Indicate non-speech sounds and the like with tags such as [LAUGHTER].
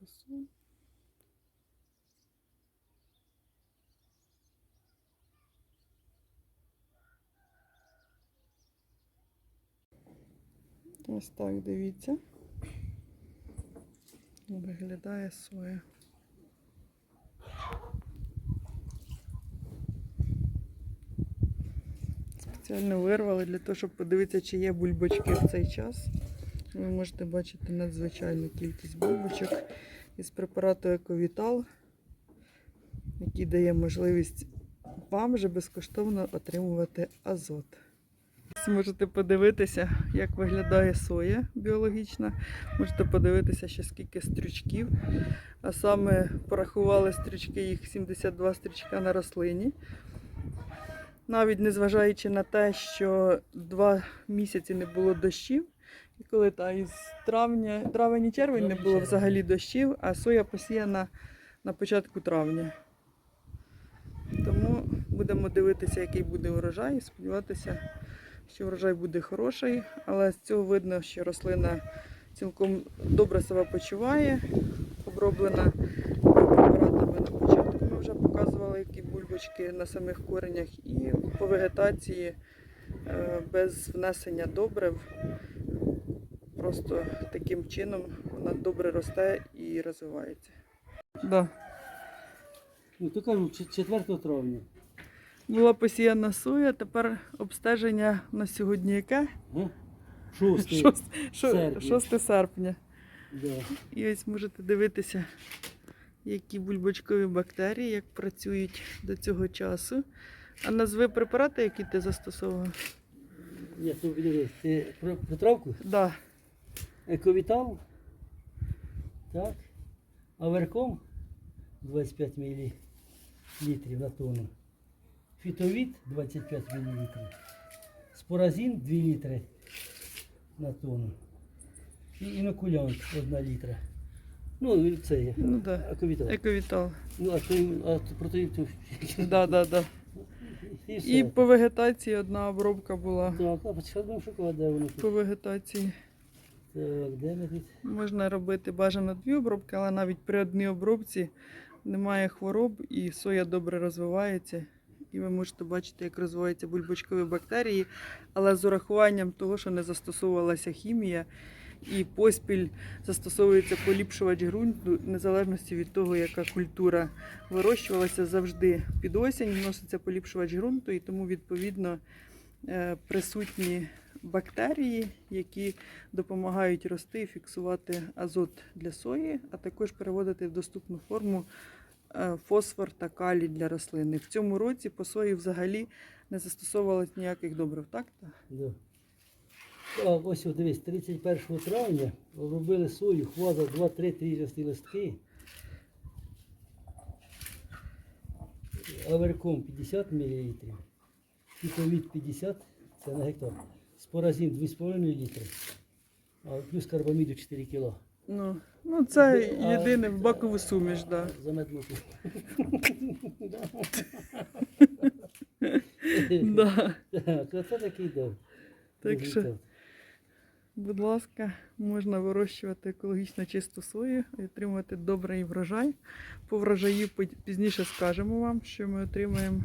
красу. Ось так, дивіться. Виглядає соя. Спеціально вирвали для того, щоб подивитися, чи є бульбочки в цей час. Ви можете бачити надзвичайну кількість бульбочок із препарату Ековітал, який дає можливість вам же безкоштовно отримувати азот. Можете подивитися, як виглядає соя біологічна. Можете подивитися, ще скільки стрючків. А саме порахували стрючки, їх 72 стрючка на рослині. Навіть незважаючи на те, що два місяці не було дощів, і коли та із травня, травень і червень не було взагалі дощів, а соя посіяна на початку травня. Тому будемо дивитися, який буде урожай, сподіватися, що урожай буде хороший, але з цього видно, що рослина цілком добре себе почуває, оброблена препаратами на початку. Ми вже показували, які бульбочки на самих коренях, і по вегетації е, без внесення добрив. Просто таким чином вона добре росте і розвивається. Да. Ну, то кажу, 4 травня. Була посіяна соя, тепер обстеження на сьогодні яке? Га? 6, серпня. 6 серпня. Да. І ось можете дивитися, які бульбочкові бактерії, як працюють до цього часу. А назви препарати, які ти застосовував? Я тут дивись, ти про, про травку? Да. Ековітал. Так. Аверком 25 мл на тонну. Фітовіт 25 мл. Споразін 2 літри на тонну. І інокулянт 1 літра. Ну, це є. Ну да. Ековітал. Ековітал. Ну, а то, а то, Да, да, да. і все. І по вегетації одна обробка була. Так, а будемо шукати, де воно тут. По вегетації Так, де ми тут? можна робити бажано дві обробки, але навіть при одній обробці немає хвороб і соя добре розвивається. І ви можете бачити, як розвиваються бульбочкові бактерії, але з урахуванням того, що не застосовувалася хімія, і поспіль застосовується поліпшувач ґрунту, незалежності від того, яка культура вирощувалася, завжди під осінь вноситься поліпшувач ґрунту, і тому відповідно е, присутні бактерії, які допомагають рости і фіксувати азот для сої, а також переводити в доступну форму е, фосфор та калій для рослини. В цьому році по сої взагалі не застосовувалось ніяких добрив, так? Да. Так, ось дивись, 31 травня робили сою, хваза 2-3 тріжасті листки. Аверком 50 мл, фітовіт 50, це на гектар. Споразін 2,5 літри, а плюс карбаміду 4 кг. Ну, ну це А- єдине в бакову суміш, да. [LAUGHS] За медмуку. [LAUGHS] да. [LAUGHS] Так, оце такий дав. Так що, будь ласка, можна вирощувати екологічно чисту сою і отримувати добрий врожай. По врожаю пізніше скажемо вам, що ми отримаємо